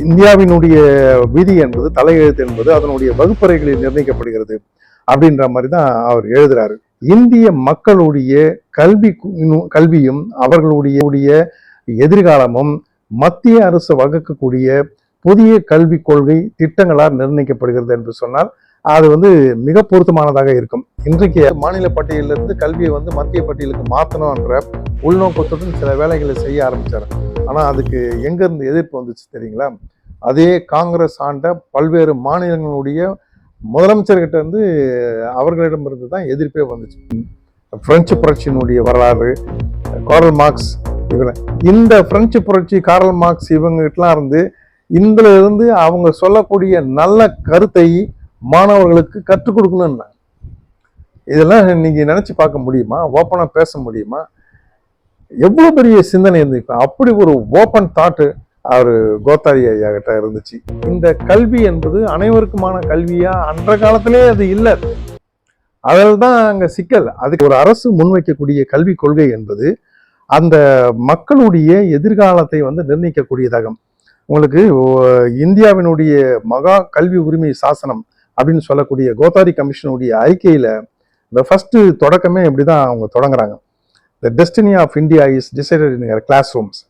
இந்தியாவினுடைய விதி என்பது தலையெழுத்து என்பது அதனுடைய வகுப்பறைகளில் நிர்ணயிக்கப்படுகிறது அப்படின்ற மாதிரி தான் அவர் எழுதுறாரு. இந்திய மக்களுடைய கல்வி கல்வியும் அவர்களுடைய உடைய எதிர்காலமும் மத்திய அரசு வகுக்கக்கூடிய புதிய கல்விக் கொள்கை திட்டங்களால் நிர்ணயிக்கப்படுகிறது என்று சொன்னால் அது வந்து மிக பொருத்தமானதாக இருக்கும். இன்றைக்கு மாநில பட்டியலிருந்து கல்வியை வந்து மத்திய பட்டியலுக்கு மாற்றணுன்ற உள்நோக்கத்துடன் சில வேலைகளை செய்ய ஆரம்பித்தார் ஆனால் அதுக்கு எங்கேருந்து எதிர்ப்பு வந்துச்சு தெரியுங்களா? அதே காங்கிரஸ் ஆண்ட பல்வேறு மாநிலங்களுடைய முதலமைச்சர்கிட்ட இருந்து அவர்களிடமிருந்து தான் எதிர்ப்பே வந்துச்சு. பிரெஞ்சு புரட்சியினுடைய வரலாறு காரல் மார்க்ஸ் இவங்க. இந்த பிரெஞ்சு புரட்சி காரல் மார்க்ஸ் இவங்ககிட்டலாம் இருந்து இதுல இருந்து அவங்க சொல்லக்கூடிய நல்ல கருத்தை மாணவர்களுக்கு கற்றுக் கொடுக்கணும்னா. இதெல்லாம் நீங்கள் நினச்சி பார்க்க முடியுமா? ஓப்பனாக பேச முடியுமா? எவ்வளோ பெரிய சிந்தனை இருந்திருக்கும். அப்படி ஒரு ஓப்பன் தாட்டு அவர் கோத்தாரி ஐயா கிட்ட இருந்துச்சு. இந்த கல்வி என்பது அனைவருக்குமான கல்வியா? அன்ற காலத்திலே அது இல்லை. அதில் தான் அங்கே சிக்கல். அதுக்கு ஒரு அரசு முன்வைக்கக்கூடிய கல்விக் கொள்கை என்பது அந்த மக்களுடைய எதிர்காலத்தை வந்து நிர்ணயிக்கக்கூடியதாகும். உங்களுக்கு இந்தியாவினுடைய மகா கல்வி உரிமை சாசனம் அப்படின்னு சொல்லக்கூடிய கோத்தாரி கமிஷனுடைய அறிக்கையில் இந்த ஃபஸ்ட்டு தொடக்கமே இப்படி தான் அவங்க தொடங்குறாங்க. The destiny of India is decided in classrooms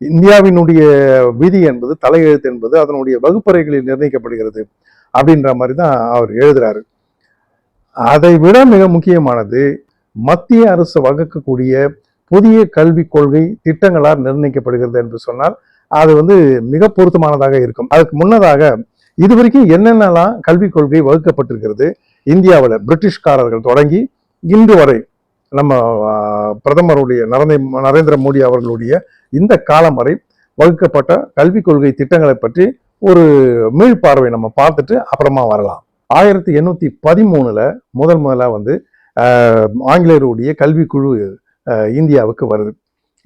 இந்தியாவினுடைய விதி என்பது தலையெழுத்து என்பது அதனுடைய வகுப்பறைகளில் நிர்ணயிக்கப்படுகிறது அப்படின்ற மாதிரி தான் அவர் எழுதுறாரு. அதை விட மிக முக்கியமானது மத்திய அரசு வகுக்கக்கூடிய புதிய கல்விக் கொள்கை திட்டங்களால் நிர்ணயிக்கப்படுகிறது என்று சொன்னால் அது வந்து மிக பொருத்தமானதாக இருக்கும். அதுக்கு முன்னதாக இது வரைக்கும் என்னென்னலாம் கல்விக் கொள்கை வகுக்கப்பட்டிருக்கிறது இந்தியாவில் பிரிட்டிஷ்காரர்கள் தொடங்கி இன்று வரை நம்ம பிரதமருடைய நரேந்திர நரேந்திர மோடி அவர்களுடைய இந்த காலம் வரை வகுக்கப்பட்ட கல்விக் கொள்கை திட்டங்களை பற்றி ஒரு மீள்பார்வை நம்ம பார்த்துட்டு அப்புறமா வரலாம். ஆயிரத்தி எண்ணூற்றி பதிமூணில் முதல் முதலாக வந்து ஆங்கிலேயருடைய கல்விக்குழு இந்தியாவுக்கு வருது.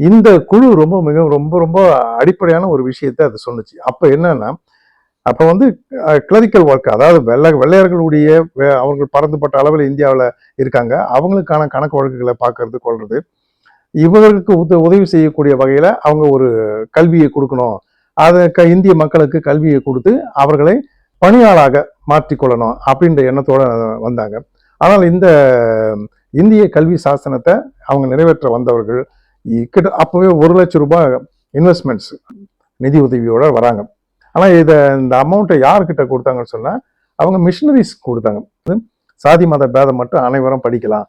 இந்த குழு ரொம்ப மிக ரொம்ப ரொம்ப அடிப்படையான ஒரு விஷயத்தை அது சொன்னுச்சு. அப்போ என்னன்னா அப்போ வந்து கிளரிக்கல் ஒர்க் அதாவது வெள்ளை வெள்ளையர்களுடைய அவர்கள் பறந்துபட்ட அளவில் இந்தியாவில் இருக்காங்க. அவங்களுக்கான கணக்கு வழக்குகளை பார்க்கறது கொள்றது. இவர்களுக்கு உத உதவி செய்யக்கூடிய வகையில் அவங்க ஒரு கல்வியை கொடுக்கணும். அதை க- இந்திய மக்களுக்கு கல்வியை கொடுத்து அவர்களை பணியாளாக மாற்றிக்கொள்ளணும் அப்படின்ற எண்ணத்தோடு வந்தாங்க. ஆனால் இந்த இந்திய கல்வி சாசனத்தை அவங்க நிறைவேற்ற வந்தவர்கள் இ- கிட்ட ஒரு லட்சம் ரூபாய் இன்வெஸ்ட்மெண்ட்ஸ் நிதி உதவியோட வராங்க. ஆனால் இதை இந்த அமௌண்ட்டை யார்கிட்ட கொடுத்தாங்கன்னு சொன்னால் அவங்க மிஷினரிஸ் கொடுத்தாங்க. சாதி மத பேதம் மட்டும் அனைவரும் படிக்கலாம்.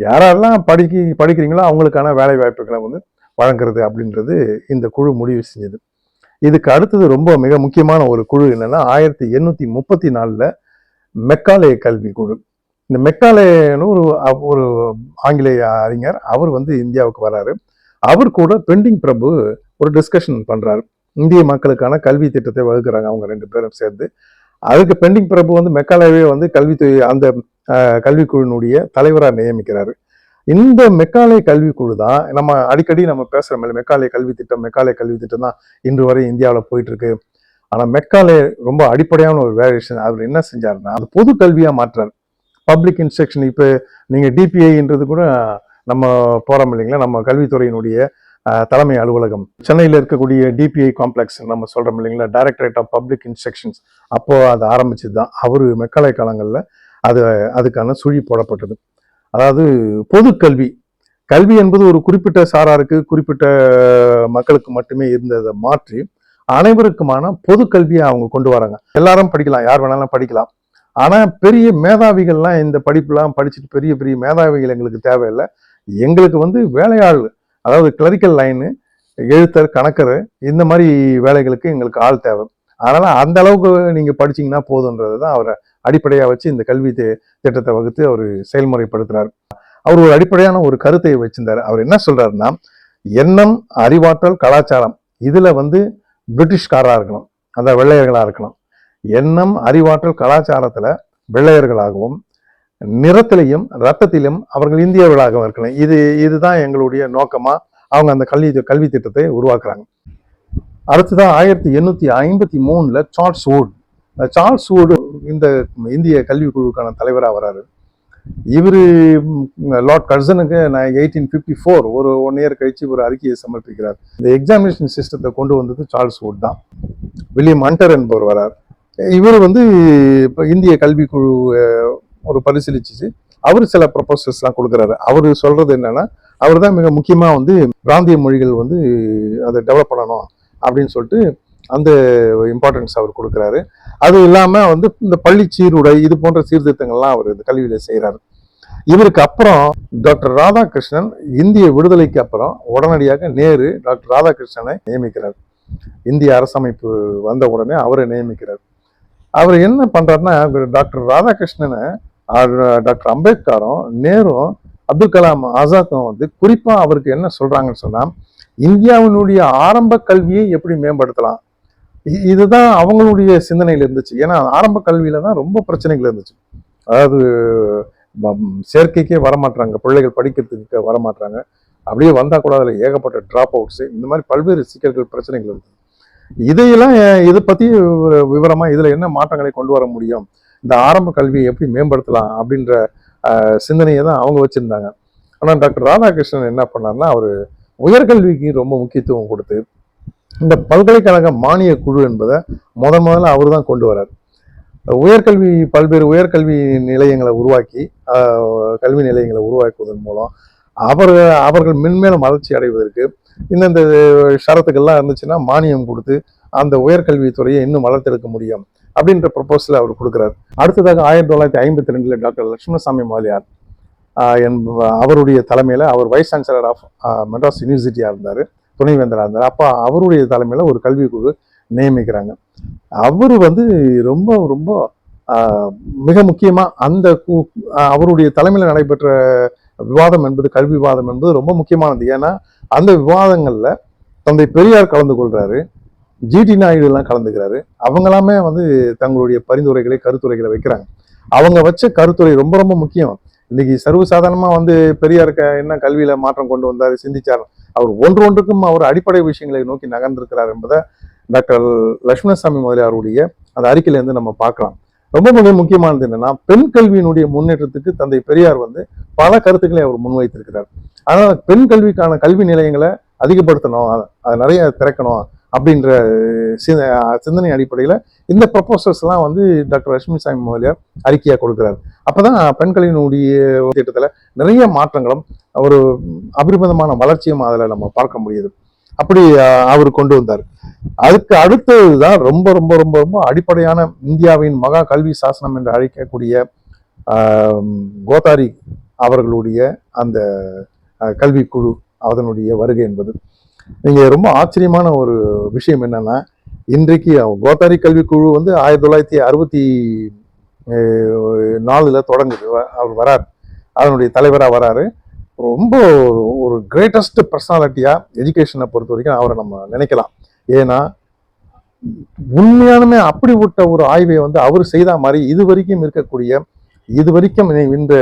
யாரெல்லாம் படிக்க படிக்கிறீங்களோ அவங்களுக்கான வேலை வாய்ப்புகளை வந்து வழங்குறது அப்படின்றது இந்த குழு முடிவு செஞ்சது. இதுக்கு அடுத்தது ரொம்ப மிக முக்கியமான ஒரு குழு என்னென்னா ஆயிரத்தி எண்ணூற்றி முப்பத்தி நாலில் மெக்காலே கல்வி குழு. இந்த மெக்காலேன்னு ஒரு ஒரு ஆங்கிலேய அறிஞர் அவர் வந்து இந்தியாவுக்கு வராரு. அவர் கூட பெண்டிங் பிரபு ஒரு டிஸ்கஷன் பண்ணுறாரு இந்திய மக்களுக்கான கல்வி திட்டத்தை வகுக்கிறாங்க அவங்க ரெண்டு பேரும் சேர்ந்து. அதுக்கு பெண்டிங் பிரபு வந்து மெக்காலேவே வந்து கல்வித்துறை அந்த கல்விக்குழுனுடைய தலைவராக நியமிக்கிறாரு. இந்த மெக்காலே கல்விக்குழு தான் நம்ம அடிக்கடி நம்ம பேசுகிறோம் இல்லை மெக்காலே கல்வி திட்டம் மெக்காலே கல்வி திட்டம் தான் இன்று வரை இந்தியாவில் போயிட்டு இருக்கு ஆனா மெக்காலே ரொம்ப அடிப்படையான ஒரு வேரியேஷன் அவர் என்ன செஞ்சாருன்னா அது பொது கல்வியா மாற்றார். பப்ளிக் இன்ஸ்ட்ரக்ஷன் இப்போ நீங்க டிபிஐன்றது கூட நம்ம போகிறோம் இல்லைங்களா நம்ம கல்வித்துறையினுடைய தலைமை அலுவலகம். சென்னையில் இருக்கக்கூடிய டிபிஐ காம்ப்ளெக்ஸ் நம்ம சொல்கிறோம் இல்லைங்களா? டைரக்டரேட் ஆஃப் பப்ளிக் இன்ஸ்ட்ரக்ஷன்ஸ் அப்போ அது ஆரம்பிச்சது தான் அவர் மெக்கலை காலங்களில் அது அதுக்கான சுழி போடப்பட்டது. அதாவது பொது கல்வி. கல்வி என்பது ஒரு குறிப்பிட்ட சாராருக்கு குறிப்பிட்ட மக்களுக்கு மட்டுமே இருந்ததை மாற்றி அனைவருக்குமான பொது கல்வியை அவங்க கொண்டு வராங்க. எல்லாரும் படிக்கலாம். யார் வேணாலும் படிக்கலாம். ஆனால் பெரிய மேதாவிகள்லாம் இந்த படிப்புலாம் படிச்சுட்டு பெரிய பெரிய மேதாவிகள் எங்களுக்கு தேவையில்லை. எங்களுக்கு வந்து வேலையாள் அதாவது கிளரிக்கல் லைனு எழுத்தர் கணக்கர் இந்த மாதிரி வேலைகளுக்கு எங்களுக்கு ஆள் தேவை. அதனால் அந்த அளவுக்கு நீங்கள் படிச்சீங்கன்னா போதுன்றது தான் அவரை அடிப்படையாக வச்சு இந்த கல்வி திட்டத்தை வகுத்து அவர் செயல்முறைப்படுத்துகிறார் அவர் ஒரு அடிப்படையான ஒரு கருத்தை வச்சிருந்தார். அவர் என்ன சொல்கிறாருன்னா எண்ணம் அறிவாற்றல் கலாச்சாரம் இதில் வந்து பிரிட்டிஷ்காராக இருக்கணும். அந்த வெள்ளையர்களாக இருக்கணும். எண்ணம் அறிவாற்றல் கலாச்சாரத்தில் வெள்ளையர்களாகவும் நிறத்திலையும் ரத்தத்திலும் அவர்கள் இந்தியர்களாக இருக்கணும். இது இதுதான் எங்களுடைய நோக்கமா அவங்க அந்த கல்வி கல்வி திட்டத்தை உருவாக்குறாங்க. அடுத்ததான் ஆயிரத்தி எண்ணூற்றி ஐம்பத்தி மூணில் சார்ல்ஸ் வூட். சார்ல்ஸ் வூடு இந்த இந்திய கல்விக்குழுவுக்கான தலைவராக வராரு. இவர் லார்ட் கர்சனுக்கு நான் எயிட்டீன் ஃபிஃப்டி ஃபோர் ஒரு ஒன் இயர் கழிச்சு ஒரு அறிக்கையை சமர்ப்பிக்கிறார். இந்த எக்ஸாமினேஷன் சிஸ்டத்தை கொண்டு வந்தது சார்ல்ஸ் வுட் தான். வில்லியம் ஹண்டர் என்பவர் வரார். இவர் வந்து இப்போ இந்திய கல்விக்குழு ஒரு பரிசீலிச்சு அவர் சில ப்ரொபோசல்ஸ்லாம் கொடுக்குறாரு. அவர் சொல்கிறது என்னன்னா அவர் தான் மிக முக்கியமாக வந்து பிராந்திய மொழிகள் வந்து அதை டெவலப் பண்ணணும் அப்படின்னு சொல்லிட்டு அந்த இம்பார்ட்டன்ஸ் அவர் கொடுக்குறாரு. அது இல்லாமல் வந்து இந்த பள்ளி சீருடை இது போன்ற சீர்திருத்தங்கள்லாம் அவர் இந்த கல்வியில் செய்கிறாரு இவருக்கு அப்புறம் டாக்டர் ராதாகிருஷ்ணன் இந்திய விடுதலைக்கு அப்புறம் உடனடியாக நேரு டாக்டர் ராதாகிருஷ்ணனை நியமிக்கிறார். இந்திய அரசமைப்பு வந்த உடனே அவரை நியமிக்கிறார். அவர் என்ன பண்ணுறாருன்னா டாக்டர் ராதாகிருஷ்ணனை டாக்டர் அம்பேத்கரும் நேரும் அப்துல் கலாம் ஆசாத்தும் வந்து குறிப்பா அவருக்கு என்ன சொல்றாங்கன்னு சொன்னா இந்தியாவினுடைய ஆரம்ப கல்வியை எப்படி மேம்படுத்தலாம்? இதுதான் அவங்களுடைய சிந்தனையில் இருந்துச்சு. ஏன்னா ஆரம்ப கல்வியில தான் ரொம்ப பிரச்சனைகள் இருந்துச்சு. அதாவது செயற்கைக்கே சேர்க்கைக்கே வரமாட்டாங்க பிள்ளைகள் படிக்கிறதுக்கு வரமாட்டாங்க அப்படியே வந்தால் கூட அதில் ஏகப்பட்ட ட்ராப் அவுட்ஸு இந்த மாதிரி பல்வேறு சிக்கல்கள் பிரச்சனைகள் இருந்துச்சு. இதையெல்லாம் இதை பற்றி விவரமாக இதில் என்ன மாற்றங்களை கொண்டு வர முடியும்? இந்த ஆரம்ப கல்வியை எப்படி மேம்படுத்தலாம் அப்படின்ற சிந்தனையை தான் அவங்க வச்சுருந்தாங்க. ஆனால் டாக்டர் ராதாகிருஷ்ணன் என்ன பண்ணாருன்னா அவர் உயர்கல்விக்கு ரொம்ப முக்கியத்துவம் கொடுத்து இந்த பல்கலைக்கழக மானிய குழு என்பதை முதன் முதல்ல அவர் தான் கொண்டு வரார். உயர்கல்வி பல்வேறு உயர்கல்வி நிலையங்களை உருவாக்கி கல்வி நிலையங்களை உருவாக்குவதன் மூலம் அவர் அவர்கள் மென்மேலும் வளர்ச்சி அடைவதற்கு இந்தந்த ஷரத்துக்கள்லாம் இருந்துச்சுன்னா மானியம் கொடுத்து அந்த உயர்கல்வித்துறையை இன்னும் வளர்த்தெடுக்க முடியும். அப்படின்ற ப்ரொபோசலை அவர் கொடுக்குறாரு. அடுத்ததாக ஆயிரத்தி தொள்ளாயிரத்தி ஐம்பத்தி ரெண்டில் டாக்டர் லட்சுமணசாமி மாலியார் அவருடைய தலைமையில் அவர் வைஸ் சான்சலர் ஆஃப் மெட்ராஸ் யூனிவர்சிட்டியாக இருந்தார் துணைவேந்தராக இருந்தார். அப்போ அவருடைய தலைமையில் ஒரு கல்விக்குழு நியமிக்கிறாங்க. அவர் வந்து ரொம்ப ரொம்ப மிக முக்கியமாக அந்த கு- அவருடைய தலைமையில் நடைபெற்ற விவாதம் என்பது கல்வி விவாதம் என்பது ரொம்ப முக்கியமானது. ஏன்னா அந்த விவாதங்களில் தந்தை பெரியார் கலந்து கொள்கிறாரு ஜிடி நாயுடு எல்லாம் கலந்துக்கிறாரு. அவங்களாமே வந்து தங்களுடைய பரிந்துரைகளை கருத்துரைகளை வைக்கிறாங்க. அவங்க வச்ச கருத்துரை ரொம்ப ரொம்ப முக்கியம். இன்னைக்கு சர்வசாதாரணமாக வந்து பெரியார் என்ன கல்வியில மாற்றம் கொண்டு வந்தார் சிந்திச்சார். அவர் ஒன்று ஒன்றுக்கும் அவர் அடிப்படை விஷயங்களை நோக்கி நகர்ந்திருக்கிறார் என்பதை டாக்டர் லட்சுமணசாமி முதலியாருடைய அந்த அறிக்கையிலேருந்து நம்ம பார்க்கலாம். ரொம்ப மிக முக்கியமானது என்னன்னா பெண் கல்வியினுடைய முன்னேற்றத்துக்கு தந்தை பெரியார் வந்து பல கருத்துக்களை அவர் முன்வைத்திருக்கிறார். அதனால் பெண் கல்விக்கான கல்வி நிலையங்களை அதிகப்படுத்தணும். அதை நிறைய திறக்கணும். அப்படின்ற சி- சிந்தனை அடிப்படையில் இந்த ப்ரப்போசல்ஸ்லாம் வந்து டாக்டர் லட்சுமி சாமி முதலியார் அறிக்கையாக கொடுக்குறாரு. அப்போ தான் பெண்களினுடைய திட்டத்தில் நிறைய மாற்றங்களும் ஒரு அபரிமிதமான வளர்ச்சியும் அதில் நம்ம பார்க்க முடியுது. அப்படி அவர் கொண்டு வந்தார். அதுக்கு அடுத்ததுதான் ரொம்ப ரொம்ப ரொம்ப ரொம்ப அடிப்படையான இந்தியாவின் மகா கல்வி சாசனம் என்று அழைக்கக்கூடிய கோதாரி அவர்களுடைய அந்த கல்விக்குழு அதனுடைய வருகை என்பது. நீங்கள் ரொம்ப ஆச்சரியமான ஒரு விஷயம் என்னென்னா இன்றைக்கு கோத்தாரி கல்விக்குழு வந்து ஆயிரத்தி தொள்ளாயிரத்தி அறுபத்தி நாலில் தொடங்குது. வ- அவர் வரார். அதனுடைய தலைவராக வராரு. ரொம்ப ஒரு கிரேட்டஸ்ட் பர்சனாலிட்டியாக எஜுகேஷனை பொறுத்த வரைக்கும் அவரை நம்ம நினைக்கலாம். ஏன்னா உண்மையானுமே அப்படிப்பட்ட ஒரு ஆய்வை வந்து அவர் செய்த மாதிரி இது வரைக்கும் இருக்கக்கூடிய இது வரைக்கும் இந்த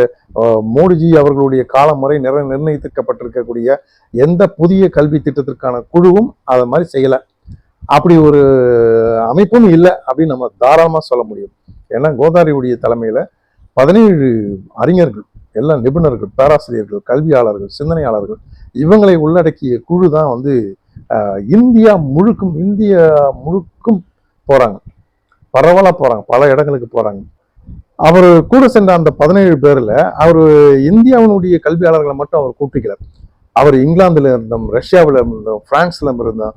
மோடிஜி அவர்களுடைய காலம் முறை நிற நிர்ணயித்திருக்கப்பட்டிருக்கக்கூடிய எந்த புதிய கல்வி திட்டத்திற்கான குழுவும் அதை மாதிரி செய்யலை. அப்படி ஒரு அமைப்பும் இல்லை அப்படின்னு நம்ம தாராளமாக சொல்ல முடியும். ஏன்னா கோதாரியுடைய தலைமையில் பதினேழு அறிஞர்கள் எல்லாம் நிபுணர்கள் பேராசிரியர்கள் கல்வியாளர்கள் சிந்தனையாளர்கள் இவங்களை உள்ளடக்கிய குழு தான் வந்து இந்தியா முழுக்கும் இந்தியா முழுக்கும் போகிறாங்க பரவலாக போகிறாங்க பல இடங்களுக்கு போகிறாங்க அவர் கூட சென்ற அந்த பதினேழு பேரில் அவர் இந்தியாவினுடைய கல்வியாளர்களை மட்டும் அவர் கூப்பிட்டுக்கிறார். அவர் இங்கிலாந்துல இருந்தோம் ரஷ்யாவில் இருந்தோம் பிரான்ஸ்ல இருந்தோம்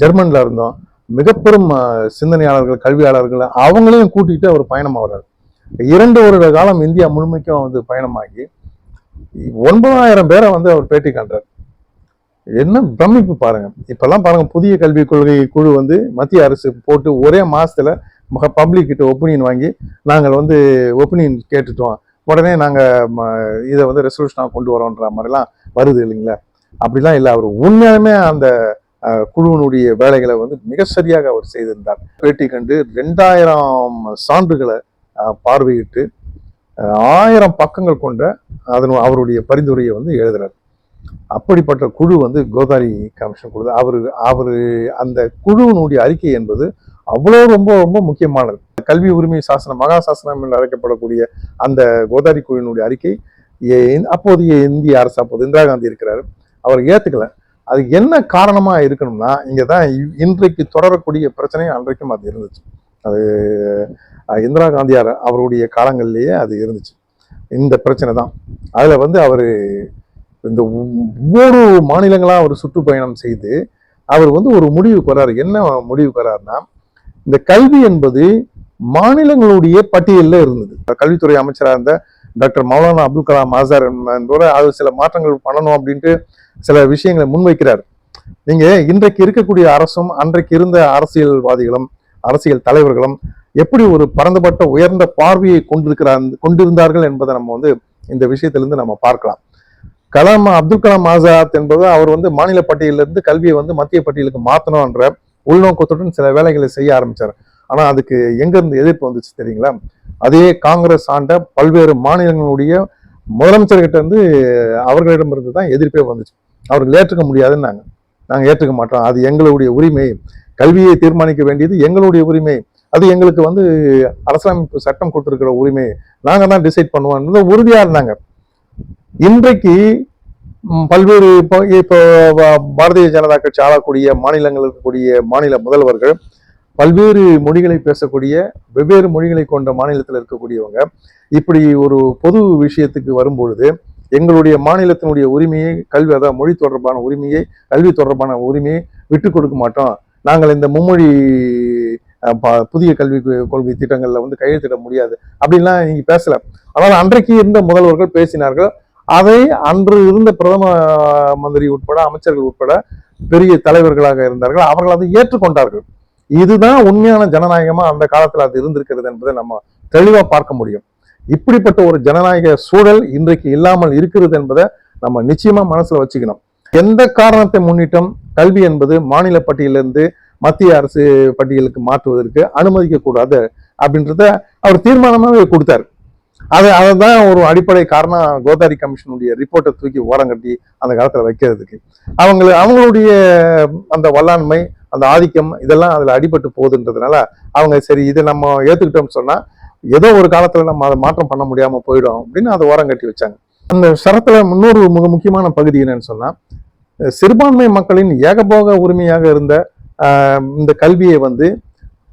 ஜெர்மனில் இருந்தோம். மிகப்பெரும் பெரும் சிந்தனையாளர்கள் கல்வியாளர்கள் அவங்களையும் கூட்டிகிட்டு அவர் பயணமாகிறார் இரண்டு வருட காலம் இந்தியா முழுமைக்கும் வந்து பயணமாகி ஒன்பதாயிரம் பேரை வந்து அவர் பேட்டி காண்றார். என்ன பிரமிப்பு பாருங்க. இப்பெல்லாம் பாருங்க புதிய கல்விக் கொள்கை குழு வந்து மத்திய அரசு போட்டு ஒரே மாசத்துல பப்ளிக் கிட்ட ஒப்பீனியன் வாங்கி நாங்கள் வந்து ஒப்பீனியன் கேட்டுட்டோம். உடனே நாங்கள் ம, இதை வந்து ரெசல்யூஷனாக கொண்டு வரோன்ற மாதிரிலாம் வருது இல்லைங்களா? அப்படிலாம் இல்லை. அவர் உண்மையாலுமே அந்த குழுவினுடைய வேலைகளை வந்து மிக சரியாக அவர் செய்திருந்தார். பேட்டி கண்டு ரெண்டாயிரம் சான்றுகளை பார்வையிட்டு ஆயிரம் பக்கங்கள் கொண்ட அதன் அவருடைய பரிந்துரையை வந்து எழுதுறார். அப்படிப்பட்ட குழு வந்து கோதாரி கமிஷன் குழு அவர் அவர் அந்த குழுவினுடைய அறிக்கை என்பது அவ்வளோ ரொம்ப ரொம்ப முக்கியமானது. கல்வி உரிமை சாசனம் மகா சாசனம் என்று அழைக்கப்படக்கூடிய அந்த கோதாரி குழுவினுடைய அறிக்கை ஏ- அப்போதைய இந்திய அரசு அப்போது இந்திரா காந்தி இருக்கிறார். அவர் ஏற்றுக்கல அது என்ன காரணமாக இருக்கணும்னா இங்கே தான் இன்றைக்கு தொடரக்கூடிய பிரச்சனை அன்றைக்கும் அது இருந்துச்சு. அது இந்திரா காந்தியார் அவருடைய காலங்கள்லேயே அது இருந்துச்சு. இந்த பிரச்சனை தான். அதில் வந்து அவர் இந்த ஒவ்வொரு மாநிலங்களாக அவர் சுற்றுப்பயணம் செய்து அவர் வந்து ஒரு முடிவுக்கு வர்றாரு. என்ன முடிவுக்கு வர்றாருன்னா இந்த கல்வி என்பது மாநிலங்களுடைய பட்டியலில் இருந்தது. கல்வித்துறை அமைச்சராக இருந்த டாக்டர் மௌலானா அப்துல் கலாம் ஆசார் என்பவர் அது சில மாற்றங்கள் பண்ணணும் அப்படின்ட்டு சில விஷயங்களை முன்வைக்கிறார். நீங்க இன்றைக்கு இருக்கக்கூடிய அரசும் அன்றைக்கு இருந்த அரசியல்வாதிகளும் அரசியல் தலைவர்களும் எப்படி ஒரு பரந்தப்பட்ட உயர்ந்த பார்வையை கொண்டிருக்கிறார் கொண்டிருந்தார்கள் என்பதை நம்ம வந்து இந்த விஷயத்திலிருந்து நம்ம பார்க்கலாம். கலாம் அப்துல் கலாம் ஆசாத் என்பது அவர் வந்து மாநில பட்டியலிருந்து கல்வியை வந்து மத்திய பட்டியலுக்கு மாற்றணும்ன்ற உள்நோக்கத்துடன் சில வேலைகளை செய்ய ஆரம்பித்தார் ஆனால் அதுக்கு எங்கேருந்து எதிர்ப்பு வந்துச்சு தெரியுங்களா? அதே காங்கிரஸ் ஆண்ட பல்வேறு மாநிலங்களுடைய முதலமைச்சர்கிட்ட இருந்து அவர்களிடமிருந்து தான் எதிர்ப்பே வந்துச்சு. அவர்கள் ஏற்றுக்க முடியாதுன்னாங்க. நாங்கள் ஏற்றுக்க மாட்டோம். அது எங்களுடைய உரிமை. கல்வியை தீர்மானிக்க வேண்டியது எங்களுடைய உரிமை. அது எங்களுக்கு வந்து அரசியலமைப்பு சட்டம் கொடுத்துருக்கிற உரிமை. நாங்கள் தான் டிசைட் பண்ணுவோம். உறுதியாக இருந்தாங்க. இன்றைக்கு பல்வேறு இப்போ இப்போ பாரதிய ஜனதா கட்சி ஆளக்கூடிய மாநிலங்கள் இருக்கக்கூடிய மாநில முதல்வர்கள் பல்வேறு மொழிகளை பேசக்கூடிய வெவ்வேறு மொழிகளை கொண்ட மாநிலத்தில் இருக்கக்கூடியவங்க இப்படி ஒரு பொது விஷயத்துக்கு வரும்பொழுது எங்களுடைய மாநிலத்தினுடைய உரிமையை கல்வி அதாவது மொழி தொடர்பான உரிமையை கல்வி தொடர்பான உரிமையை விட்டு கொடுக்க மாட்டோம். நாங்கள் இந்த மும்மொழி ப- புதிய கல்வி கொள்கை திட்டங்களில் வந்து கையெழுத்திட முடியாது. அப்படின்லாம் நீங்கள் பேசலை. ஆனால் அன்றைக்கு இருந்த முதல்வர்கள் பேசினார்கள் அதை அன்று இருந்த பிரதம மந்திரி உட்பட அமைச்சர்கள் உட்பட பெரிய தலைவர்களாக இருந்தார்கள். அவர்கள் அதை ஏற்றுக்கொண்டார்கள். இதுதான் உண்மையான ஜனநாயகமா அந்த காலத்தில் அது இருந்திருக்கிறது என்பதை நம்ம தெளிவாக பார்க்க முடியும். இப்படிப்பட்ட ஒரு ஜனநாயக சூழல் இன்றைக்கு இல்லாமல் இருக்கிறது என்பதை நம்ம நிச்சயமா மனசுல வச்சுக்கணும். எந்த காரணத்தை முன்னிட்டும் கல்வி என்பது மாநில பட்டியலிருந்து மத்திய அரசு பட்டியலுக்கு மாற்றுவதற்கு அனுமதிக்க கூடாது அப்படின்றத அவர் தீர்மானமாகவே கொடுத்தாரு. அது அதுதான் ஒரு அடிப்படை காரணம். கோதாரி கமிஷனுடைய ரிப்போர்ட்டை தூக்கி ஓரம் கட்டி அந்த காலத்தில் வைக்கிறதுக்கு. அவங்கள அவங்களுடைய அந்த வல்லாண்மை அந்த ஆதிக்கம் இதெல்லாம் அதில் அடிபட்டு போகுதுன்றதுனால அவங்க சரி இதை நம்ம ஏற்றுக்கிட்டோம்னு சொன்னால் ஏதோ ஒரு காலத்தில் நம்ம அதை மாற்றம் பண்ண முடியாமல் போயிடும் அப்படின்னு அதை ஓரங்கட்டி வச்சாங்க. அந்த சரத்தில் இன்னொரு மிக முக்கியமான பகுதி என்னன்னு சொன்னால் சிறுபான்மை மக்களின் ஏகபோக உரிமையாக இருந்த இந்த கல்வியை வந்து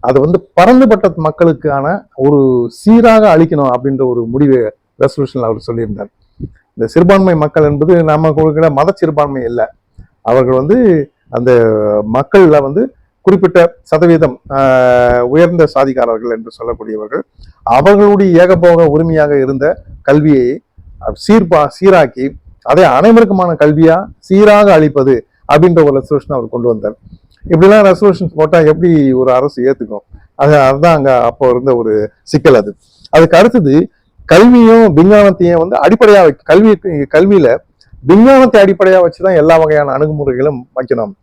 அது வந்து பறந்துபட்ட மக்களுக்கான ஒரு சீராக அளிக்கணும் அப்படின்ற ஒரு முடிவை ரெசல்யூஷன்ல அவர் சொல்லியிருந்தார். இந்த சிறுபான்மை மக்கள் என்பது நம்ம கொடுக்கிற மத சிறுபான்மை இல்லை அவர்கள் வந்து அந்த மக்களில் வந்து குறிப்பிட்ட சதவீதம் உயர்ந்த சாதிக்காரர்கள் என்று சொல்லக்கூடியவர்கள் அவர்களுடைய ஏகபோக உரிமையாக இருந்த கல்வியை சீர்பா சீராக்கி அதை அனைவருக்குமான கல்வியா சீராக அளிப்பது அப்படின்ற ஒரு ரெசல்யூஷன் அவர் கொண்டு வந்தார். இப்படிலாம் ரெசல்யூஷன் போட்டால் எப்படி ஒரு அரசு ஏற்றுக்கும் அது அதுதான் அங்கே அப்போ இருந்த ஒரு சிக்கல் அது. அதுக்கு அடுத்தது கல்வியும் விஞ்ஞானத்தையும் வந்து அடிப்படையாக வைக்க கல்வி கல்வியில் விஞ்ஞானத்தை அடிப்படையாக வச்சு தான் எல்லா வகையான அணுகுமுறைகளும் வைக்கணும்.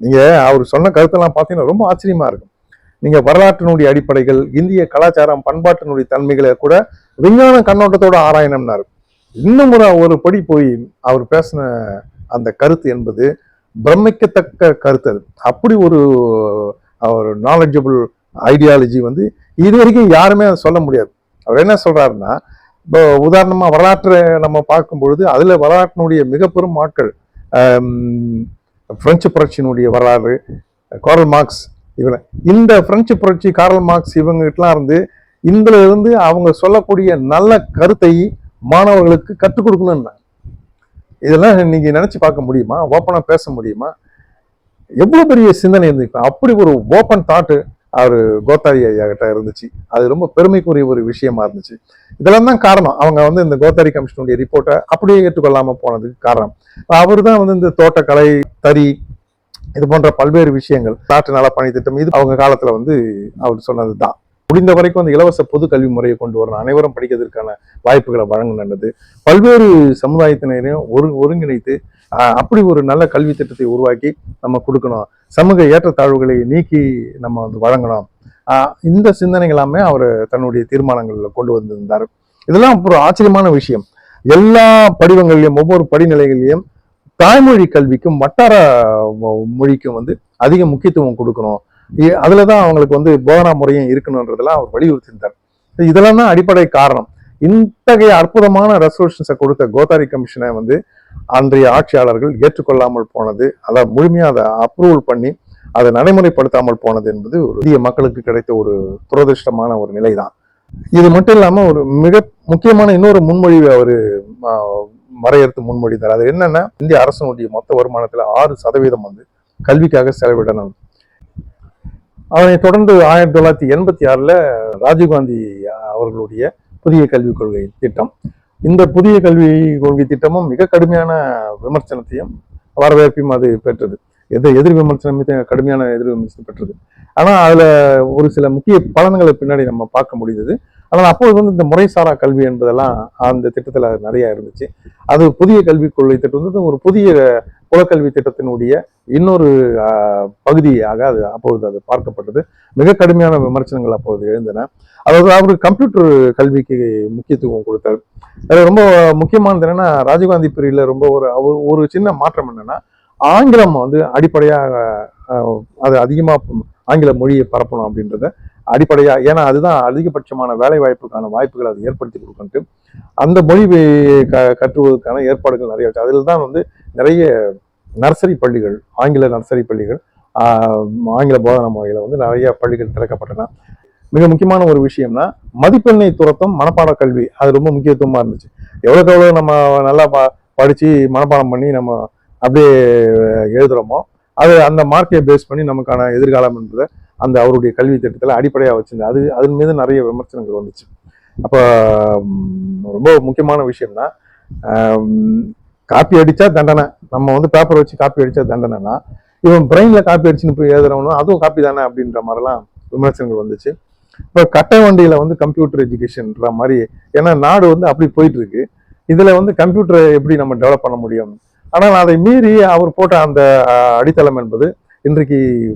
நீங்கள் அவர் சொன்ன கருத்தெல்லாம் பார்த்தீங்கன்னா ரொம்ப ஆச்சரியமாக இருக்கும். நீங்கள் வரலாற்றினுடைய அடிப்படைகள் இந்திய கலாச்சாரம் பண்பாட்டினுடைய தன்மைகளை கூட விஞ்ஞான கண்ணோட்டத்தோட ஆராயணும்னாரு. இன்னும் ஒரு ஒரு படி போய் அவர் பேசின அந்த கருத்து என்பது பிரமிக்கத்தக்க கருத்து அது. அப்படி ஒரு ஒரு நாலெட்ஜபிள் ஐடியாலஜி வந்து இது வரைக்கும் யாருமே அதை சொல்ல முடியாது. அவர் என்ன சொல்கிறாருன்னா இப்போ உதாரணமாக வரலாற்றை நம்ம பார்க்கும் பொழுது அதில் வரலாற்றினுடைய மிக பெரும் ஆட்கள் பிரெஞ்சு புரட்சியினுடைய வரலாறு காரல் மார்க்ஸ் இவங்க. இந்த பிரெஞ்சு புரட்சி காரல் மார்க்ஸ் இவங்ககிட்டலாம் இருந்து இதில் இருந்து அவங்க சொல்லக்கூடிய நல்ல கருத்தை மாணவர்களுக்கு கற்றுக் கொடுக்கணும்னா. இதெல்லாம் நீங்கள் நினச்சி பார்க்க முடியுமா? ஓப்பனாக பேச முடியுமா? எவ்வளோ பெரிய சிந்தனை இருந்திருக்கும். அப்படி ஒரு ஓப்பன் தாட்டு அவர் கோத்தாரி ஐயா கிட்ட இருந்துச்சு. அது ரொம்ப பெருமைக்குரிய ஒரு விஷயமா இருந்துச்சு. இதெல்லாம் தான் காரணம். அவங்க வந்து இந்த கோத்தாரி கமிஷனுடைய ரிப்போர்ட்டை அப்படியே ஏற்றுக்கொள்ளாமல் போனதுக்கு காரணம். அவர் தான் வந்து இந்த தோட்டக்கலை தறி இது போன்ற பல்வேறு விஷயங்கள் நாட்டு நல பணி திட்டம் இது அவங்க காலத்தில் வந்து அவர் சொன்னது தான் முடிந்த வரைக்கும் அந்த இலவச பொது கல்வி முறையை கொண்டு வரணும். அனைவரும் படிக்கிறதுக்கான வாய்ப்புகளை வழங்கினது பல்வேறு சமுதாயத்தினரையும் ஒரு ஒருங்கிணைத்து அப்படி ஒரு நல்ல கல்வி திட்டத்தை உருவாக்கி நம்ம கொடுக்கணும். சமூக ஏற்றத்தாழ்வுகளை நீக்கி நம்ம வந்து வழங்கணும். இந்த சிந்தனை எல்லாமே அவர் தன்னுடைய தீர்மானங்களில் கொண்டு வந்திருந்தார். இதெல்லாம் ஒரு ஆச்சரியமான விஷயம். எல்லா படிவங்கள்லையும் ஒவ்வொரு படிநிலைகள்லையும் தாய்மொழி கல்விக்கும் வட்டார மொ- மொழிக்கும் வந்து அதிக முக்கியத்துவம் கொடுக்கணும். அதில் தான் அவங்களுக்கு வந்து போதனா முறையும் இருக்கணுன்றதெல்லாம் அவர் வலியுறுத்தியிருந்தார். இதெல்லாம் தான் அடிப்படை காரணம். இத்தகைய அற்புதமான ரெசல்யூஷன்ஸை கொடுத்த கோதாரி கமிஷனை வந்து அன்றைய ஆட்சியாளர்கள் ஏற்றுக்கொள்ளாமல் போனது அதை முழுமையாக அதை அப்ரூவல் பண்ணி அதை நடைமுறைப்படுத்தாமல் போனது என்பது ஒரு இந்திய மக்களுக்கு கிடைத்த ஒரு துரதிருஷ்டமான ஒரு நிலை தான் இது மட்டும் இல்லாமல் ஒரு மிக முக்கியமான இன்னொரு முன்மொழிவை அவர் வரையறுத்து முன்மொழிந்தார். அது என்னன்னா இந்திய அரசனுடைய மொத்த வருமானத்தில் ஆறு சதவீதம் வந்து கல்விக்காக செலவிடணும். அதனை தொடர்ந்து ஆயிரத்தி தொள்ளாயிரத்தி எண்பத்தி ஆறில் ராஜீவ்காந்தி அவர்களுடைய புதிய கல்விக் கொள்கை திட்டம். இந்த புதிய கல்வி கொள்கை திட்டமும் மிக கடுமையான விமர்சனத்தையும் வரவேற்பையும் அது பெற்றது. எது எதிர் விமர்சனம் கடுமையான எதிர் விமர்சனம் பெற்றது. ஆனால் அதில் ஒரு சில முக்கிய பலன்களை பின்னாடி நம்ம பார்க்க முடிந்தது. ஆனால் அப்போது வந்து இந்த முறைசாரா கல்வி என்பதெல்லாம் அந்த திட்டத்தில் நிறையா இருந்துச்சு. அது புதிய கல்விக் கொள்கை திட்டம் வந்து ஒரு புதிய குலக்கல்வி திட்டத்தினுடைய இன்னொரு பகுதியாக அது அப்பொழுது அது பார்க்கப்பட்டது. மிக கடுமையான விமர்சனங்கள் அப்பொழுது எழுந்தன. அதாவது அவர் கம்ப்யூட்டர் கல்விக்கு முக்கியத்துவம் கொடுத்தார். அது ரொம்ப முக்கியமானது என்னன்னா ராஜீவ்காந்தி பிரிவில் ரொம்ப ஒரு ஒரு- ஒரு சின்ன மாற்றம் என்னன்னா ஆங்கிலம் வந்து அடிப்படையாக அது அதிகமாக ஆங்கில மொழியை பரப்பணும் அப்படின்றத அடிப்படையா ஏன்னா அதுதான் அதிகபட்சமான வேலை வாய்ப்புக்கான வாய்ப்புகளை அது ஏற்படுத்தி கொடுக்கன்ட்டு அந்த மொழி க- கற்றுவதற்கான ஏற்பாடுகள் நிறைய இருக்குது அதில் தான் வந்து நிறைய நர்சரி பள்ளிகள் ஆங்கில நர்சரி பள்ளிகள் ஆங்கில போதனா முறையில் வந்து நிறைய பள்ளிகள் திறக்கப்பட்டன. மிக முக்கியமான ஒரு விஷயம்னா மதிப்பெண்ணை துரத்தும் மனப்பாட கல்வி. அது ரொம்ப முக்கியத்துவமாக இருந்துச்சு. எவ்வளோக்கு எவ்வளோ நம்ம நல்லா ப படித்து மனப்பாடம் பண்ணி நம்ம அப்படியே எழுதுகிறோமோ அது அந்த மார்க்கை பேஸ் பண்ணி நமக்கான எதிர்காலம் என்பதை அந்த அவருடைய கல்வி திட்டத்தில் அடிப்படையாக வச்சுருந்தேன் அது அதன் மீது நிறைய விமர்சனங்கள் வந்துச்சு. அப்போ ரொம்ப முக்கியமான விஷயம்னா காப்பி அடித்தா தண்டனை. நம்ம வந்து பேப்பர் வச்சு காப்பி அடித்தா தண்டனைனா இவன் பிரெயினில் காப்பி அடிச்சுன்னு போய் எழுதுறவனும் அதுவும் காப்பி தானே அப்படின்ற மாதிரிலாம் விமர்சனங்கள் வந்துச்சு. இப்போ கட்டை வண்டியில் வந்து கம்ப்யூட்டர் எஜுகேஷன்ற மாதிரி ஏன்னா நாடு வந்து அப்படி போயிட்டு இருக்கு வந்து கம்ப்யூட்டரை எப்படி நம்ம டெவலப் பண்ண முடியும்? ஆனால் அதை மீறி அவர் போட்ட அந்த அடித்தளம் என்பது இன்றைக்கு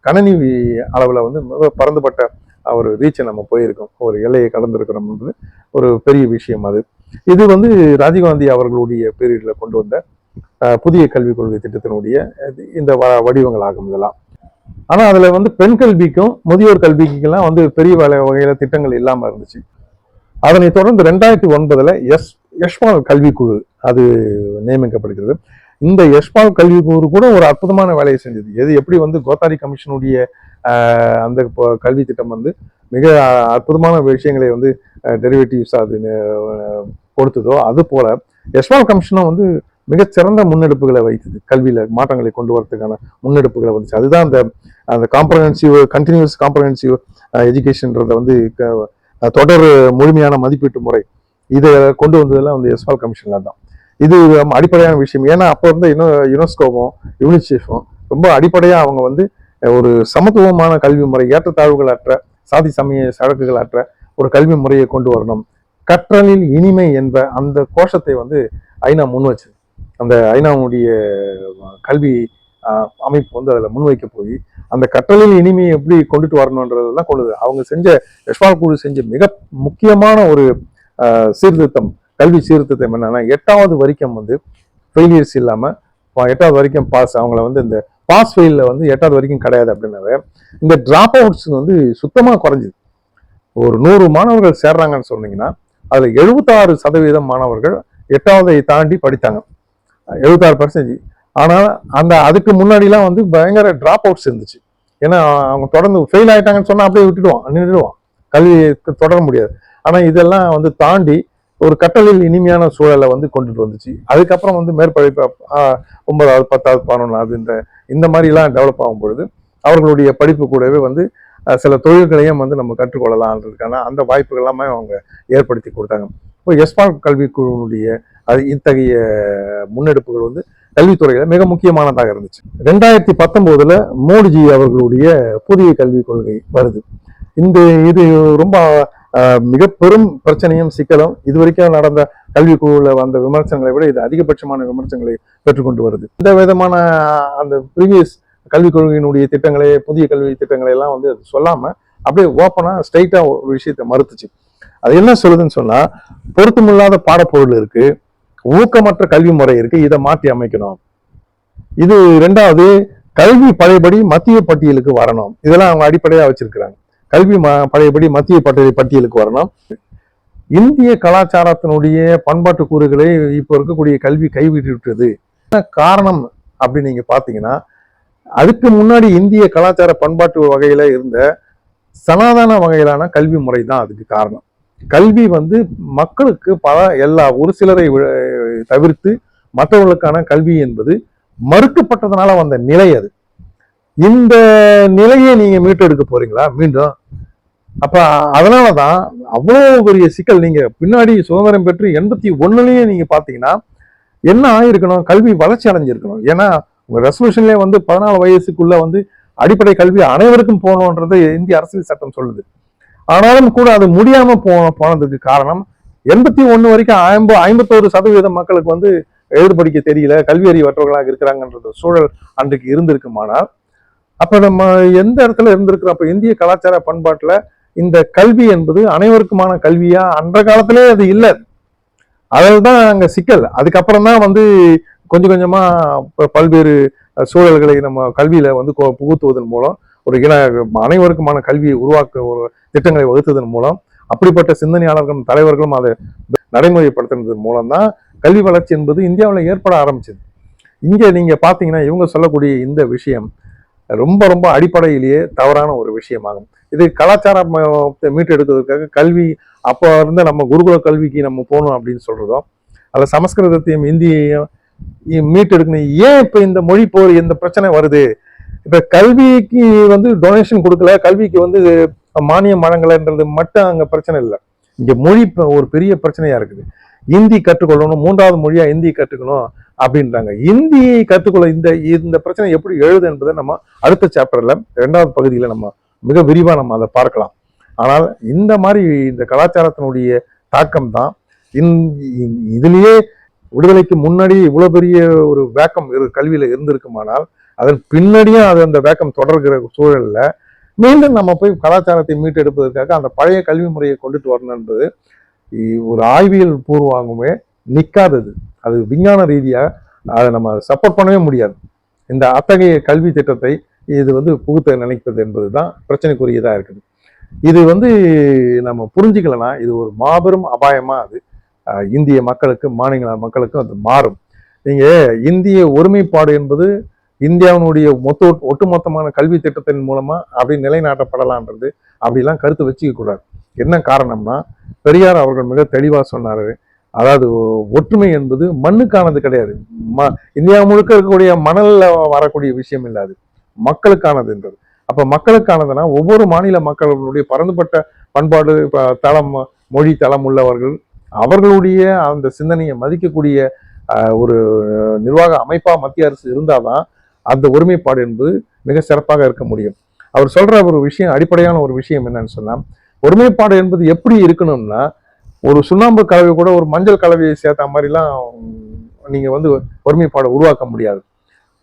கணினி கணனி அளவில் வந்து மிக பறந்துபட்ட ஒரு ரீச்சை நம்ம போயிருக்கோம். ஒரு எல்லையை கடந்திருக்கிறோம்ன்றது ஒரு பெரிய விஷயம் அது. இது வந்து ராஜீவ்காந்தி அவர்களுடைய பீரியடில் கொண்டு வந்த புதிய கல்விக் கொள்கை திட்டத்தினுடைய இந்த வ- வடிவங்களாகும் இதெல்லாம். ஆனா அதுல வந்து பெண் கல்விக்கும் முதியோர் கல்விக்கெல்லாம் வந்து பெரிய வகை- வகையில திட்டங்கள் இல்லாம இருந்துச்சு. அதனை தொடர்ந்து ரெண்டாயிரத்தி ஒன்பதுல எஸ் யஷ்பால் கல்விக்குழு அது நியமிக்கப்படுகிறது. இந்த யஷ்பால் கல்விக்குழு கூட ஒரு அற்புதமான வேலையை செஞ்சது. எது எப்படி வந்து கோத்தாரி கமிஷனுடைய அந்த கல்வி திட்டம் வந்து மிக அற்புதமான விஷயங்களை வந்து டெரிவேட்டிவ்ஸ் அது கொடுத்ததோ அது போல யஷ்பால் கமிஷனும் வந்து மிகச்சிறந்த முன்னெடுப்புகளை வைத்தது. கல்வியில் மாற்றங்களை கொண்டு வரதுக்கான முன்னெடுப்புகளை வந்துச்சு அதுதான் அந்த அந்த காம்ப்ரஹென்சிவ் கண்டினியூஸ் காம்ப்ரஹென்சிவ் எஜுகேஷன்றத வந்து தொடர் முழுமையான மதிப்பீட்டு முறை இதை கொண்டு வந்ததெல்லாம் வந்து எஸ்வால் கமிஷன்ல தான். இது அடிப்படையான விஷயம். ஏன்னா அப்போ இருந்த யுனோ யுனெஸ்கோவும் யூனிசெஃபும் ரொம்ப அடிப்படையாக அவங்க வந்து ஒரு சமத்துவமான கல்வி முறை ஏற்றத்தாழ்வுகள் அற்ற சாதி சமய சழக்குகள் அற்ற ஒரு கல்வி முறையை கொண்டு வரணும். கற்றலில் இனிமை என்ப அந்த கோஷத்தை வந்து ஐநா முன் வச்சு அந்த ஐநாவுடைய கல்வி அமைப்பு வந்து அதில் முன்வைக்க போய் அந்த கற்றலில் இனிமையை எப்படி கொண்டுட்டு வரணுன்றதெல்லாம் கொண்டு அவங்க செஞ்ச யஷ்வால் குழு செஞ்ச மிக முக்கியமான ஒரு சீர்திருத்தம் கல்வி சீர்திருத்தம் என்னன்னா எட்டாவது வரைக்கும் வந்து ஃபெயிலியர்ஸ் இல்லாமல் எட்டாவது வரைக்கும் பாஸ் அவங்கள வந்து இந்த பாஸ் ஃபெயிலில் வந்து எட்டாவது வரைக்கும் கிடையாது அப்படின்னாவே இந்த ட்ராப் அவுட்ஸ் வந்து சுத்தமாக குறைஞ்சிது. ஒரு நூறு மாணவர்கள் சேர்றாங்கன்னு சொன்னீங்கன்னா அதில் எழுபத்தாறு சதவீதம் மாணவர்கள் எட்டாவதை தாண்டி படித்தாங்க. எழுபத்தாறு பர்சன்டேஜ் ஆனால் அந்த அதுக்கு முன்னாடிலாம் வந்து பயங்கர ட்ராப் அவுட்ஸ் இருந்துச்சு. ஏன்னா அவங்க தொடர்ந்து ஃபெயில் ஆகிட்டாங்கன்னு சொன்னால் அப்படியே விட்டுடுவான் நின்றுடுவான். கல்வி தொடர முடியாது. ஆனால் இதெல்லாம் வந்து தாண்டி ஒரு கட்டளில் இனிமையான சூழலை வந்து கொண்டுட்டு வந்துச்சு. அதுக்கப்புறம் வந்து மேற்படிப்பு ஒன்பதாவது பத்தாவது பதினொன்றாவது இந்த இந்த மாதிரிலாம் டெவலப் ஆகும் பொழுது அவர்களுடைய படிப்பு கூடவே வந்து சில தொழில்களையும் வந்து நம்ம கற்றுக்கொள்ளலான்றதுக்கான அந்த வாய்ப்புகள் எல்லாமே அவங்க ஏற்படுத்தி கொடுத்தாங்க. இப்போ எஸ்பால் கல்விக்குழுவினுடைய அது இத்தகைய முன்னெடுப்புகள் வந்து கல்வித்துறையில் மிக முக்கியமானதாக இருந்துச்சு. ரெண்டாயிரத்தி பத்தொம்போதில் மோடிஜி அவர்களுடைய புதிய கல்விக் கொள்கை வருது. இந்த இது ரொம்ப மிக பெரும் பிரச்சனையும் சிக்கலும் இது வரைக்கும் நடந்த கல்விக்குழுவில் வந்த விமர்சனங்களை விட இது அதிகபட்சமான விமர்சனங்களை பெற்றுக்கொண்டு வருது. இந்த விதமான அந்த ப்ரீவியஸ் கல்விக் கொள்கையினுடைய திட்டங்களை புதிய கல்வி திட்டங்களை எல்லாம் வந்து அது சொல்லாமல் அப்படியே ஓப்பனாக ஸ்ட்ரைட்டாக ஒரு விஷயத்தை மறுத்துச்சு. அது என்ன சொல்லுதுன்னு சொன்னால் பொருத்தமில்லாத பாடப்பொருள் இருக்குது ஊக்கமற்ற கல்வி முறை இருக்குது இதை மாற்றி அமைக்கணும். இது ரெண்டாவது கல்வி பழையபடி மத்திய பட்டியலுக்கு வரணும். இதெல்லாம் அவங்க அடிப்படையாக வச்சிருக்கிறாங்க. கல்வி ம- பழையபடி மத்திய பட்டியல் பட்டியலுக்கு வரணும். இந்திய கலாச்சாரத்தினுடைய பண்பாட்டு கூறுகளை இப்போ இருக்கக்கூடிய கல்வி கைவிட்டு விட்டது என்ன காரணம் அப்படின்னு நீங்கள் பார்த்தீங்கன்னா அதுக்கு முன்னாடி இந்திய கலாச்சார பண்பாட்டு வகையில் இருந்த சனாதன வகையிலான கல்வி முறை தான் அதுக்கு காரணம். கல்வி வந்து மக்களுக்கு பல எல்லா ஒரு சிலரை வி- தவிர்த்து மற்றவர்களுக்கான கல்வி என்பது மறுக்கப்பட்டதுனால வந்த நிலை அது. இந்த நிலையை நீங்கள் மீட்டெடுக்க போறீங்களா? மீண்டும். அப்போ அதனால தான் அவ்வளோ பெரிய சிக்கல் நீங்கள் பின்னாடி சுதந்திரம் பெற்று எண்பத்தி ஒன்றுலேயே நீங்கள் பார்த்தீங்கன்னா என்ன ஆகிருக்கணும் கல்வி வளர்ச்சி அடைஞ்சிருக்கணும். ஏன்னா உங்கள் ரெசல்யூஷன்லேயே வந்து பதினாலு வயசுக்குள்ளே வந்து அடிப்படை கல்வி அனைவருக்கும் போகணுன்றது இந்திய அரசியல் சட்டம் சொல்லுது. ஆனாலும் கூட அது முடியாமல் போ போனதுக்கு காரணம் எண்பத்தி ஒன்று வரைக்கும் ஐம்ப ஐம்பத்தோரு சதவீதம் மக்களுக்கு வந்து எழுதுபடிக்க தெரியல கல்வி அறிவற்றவர்களாக இருக்கிறாங்கன்ற சூழல் அன்றைக்கு இருந்திருக்குமானால் அப்ப நம்ம எந்த இடத்துல இருந்திருக்கிறோம்? அப்ப இந்திய கலாச்சார பண்பாட்டுல இந்த கல்வி என்பது அனைவருக்குமான கல்வியா? அன்ற காலத்திலே அது இல்லை. அதில் தான் அங்க சிக்கல். அதுக்கப்புறம் தான் வந்து கொஞ்சம் கொஞ்சமா பல்வேறு சூழல்களை நம்ம கல்வியில வந்து கொ- புகுத்துவதன் மூலம் ஒரு இன அனைவருக்குமான கல்வியை உருவாக்க ஒரு திட்டங்களை வகுத்ததன் மூலம் அப்படிப்பட்ட சிந்தனையாளர்களும் தலைவர்களும் அதை நடைமுறைப்படுத்தினதன் மூலம் தான் கல்வி வளர்ச்சி என்பது இந்தியாவில் ஏற்பட ஆரம்பிச்சது. இங்கே நீங்க பார்த்தீங்கன்னா இவங்க சொல்லக்கூடிய இந்த விஷயம் ரொம்ப ரொம்ப அடிப்படையிலேயே தவறான ஒரு விஷயமாகும். இது கலாச்சாரம் மீட்டெடுக்கிறதுக்காக கல்வி அப்போ இருந்த நம்ம குருகுல கல்விக்கு நம்ம போகணும் அப்படின்னு சொல்கிறதோ அதில் சமஸ்கிருதத்தையும் இந்தியையும் மீட்டெடுக்கணும். ஏன் இப்போ இந்த மொழி போர் இந்த பிரச்சனை வருது? இப்போ கல்விக்கு வந்து டொனேஷன் கொடுக்கல கல்விக்கு வந்து மானியம் வழங்கலைன்றது மட்டும் அங்கே பிரச்சனை இல்லை. இங்கே மொழி ஒரு பெரிய பிரச்சனையாக இருக்குது. இந்தி கற்றுக்கொள்ளணும் மூன்றாவது மொழியாக இந்தி கற்றுக்கணும். அப்படின்றாங்க. இந்தியை கற்றுக்கொள்ள இந்த இந்த பிரச்சனை எப்படி எழுது என்பதை நம்ம அடுத்த சாப்டர்ல ரெண்டாவது பகுதியில் நம்ம மிக விரிவாக நம்ம அதை பார்க்கலாம். ஆனால் இந்த மாதிரி இந்த கலாச்சாரத்தினுடைய தாக்கம் தான் இதுலயே விடுதலைக்கு முன்னாடி இவ்வளோ பெரிய ஒரு வேக்கம் இரு கல்வியில் இருந்திருக்குமானால் அதன் பின்னாடியும் அது அந்த வேக்கம் தொடர்கிற சூழலில் மீண்டும் நம்ம போய் கலாச்சாரத்தை மீட்டெடுப்பதற்காக அந்த பழைய கல்வி முறையை கொண்டுட்டு வரணும் என்பது ஒரு ஆய்வியல் பூர்வமாகவே நிற்காதது அது விஞ்ஞான ரீதியாக அதை நம்ம சப்போர்ட் பண்ணவே முடியாது. இந்த அத்தகைய கல்வி திட்டத்தை இது வந்து புகுத்த நினைப்பது என்பது தான் பிரச்சனைக்குரியதாக இருக்குது. இது வந்து நம்ம புரிஞ்சுக்கலன்னா இது ஒரு மாபெரும் அபாயமாக அது. இந்திய மக்களுக்கு மாநில மக்களுக்கும் அது மாறும். நீங்கள் இந்திய ஒருமைப்பாடு என்பது இந்தியாவினுடைய மொத்த ஒட்டுமொத்தமான கல்வி திட்டத்தின் மூலமாக அப்படி நிலைநாட்டப்படலான்றது அப்படிலாம் கருத்து வச்சுக்க கூடாது என்ன காரணம்னா பெரியார் அவர்கள் மிக தெளிவாக சொன்னார் அதாவது ஒற்றுமை என்பது மண்ணுக்கானது கிடையாது. ம இந்தியா முழுக்க இருக்கக்கூடிய மணலில் வரக்கூடிய விஷயம் இல்லை அது. மக்களுக்கானதுன்றது அப்போ மக்களுக்கானதுன்னா ஒவ்வொரு மாநில மக்களுடைய பரந்துபட்ட பண்பாடு ப- தளம் மொழி தளம் உள்ளவர்கள் அவர்களுடைய அந்த சிந்தனையை மதிக்கக்கூடிய ஒரு நிர்வாக அமைப்பாக மத்திய அரசு இருந்தாதான் அந்த ஒருமைப்பாடு என்பது மிக சிறப்பாக இருக்க முடியும். அவர் சொல்கிற ஒரு விஷயம் அடிப்படையான ஒரு விஷயம் என்னன்னு சொன்னால் ஒருமைப்பாடு என்பது எப்படி இருக்கணும்னா ஒரு சுண்ணாம்பு கலவை கூட ஒரு மஞ்சள் கலவையை சேர்த்த மாதிரிலாம் நீங்கள் வந்து ஒருமைப்பாடை உருவாக்க முடியாது.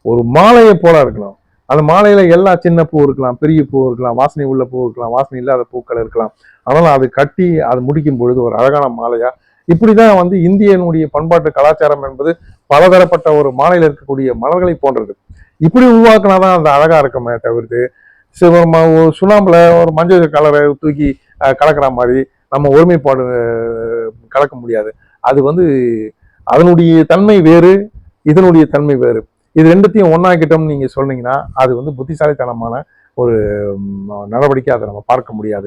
ஒரு மாலையை போல இருக்கலாம். அந்த மாலையில எல்லா சின்ன பூ இருக்கலாம் பெரிய பூ இருக்கலாம் வாசனை உள்ள பூ இருக்கலாம் வாசனை இல்லாத பூக்கள் இருக்கலாம். ஆனாலும் அது கட்டி அது முடிக்கும் பொழுது ஒரு அழகான மாலையா? இப்படிதான் வந்து இந்தியனுடைய பண்பாட்டு கலாச்சாரம் என்பது பலதரப்பட்ட ஒரு மாலையில் இருக்கக்கூடிய மலர்களை போன்றது. இப்படி உருவாக்குனாதான் அந்த அழகா இருக்குமே தவிர்த்து சரி, ஒரு ஒரு சுண்ணாம்புல ஒரு மஞ்சள் கலரை தூக்கி கலக்கிற மாதிரி நம்ம ஒருமைப்பாடு கலக்க முடியாது. அது வந்து அதனுடைய தன்மை வேறு இதனுடைய தன்மை வேறு. இது ரெண்டுத்தையும் ஒன்றாக்கிட்டோம்னு நீங்கள் சொன்னீங்கன்னா அது வந்து புத்திசாலித்தனமான ஒரு நடவடிக்கை அதை நம்ம பார்க்க முடியாது.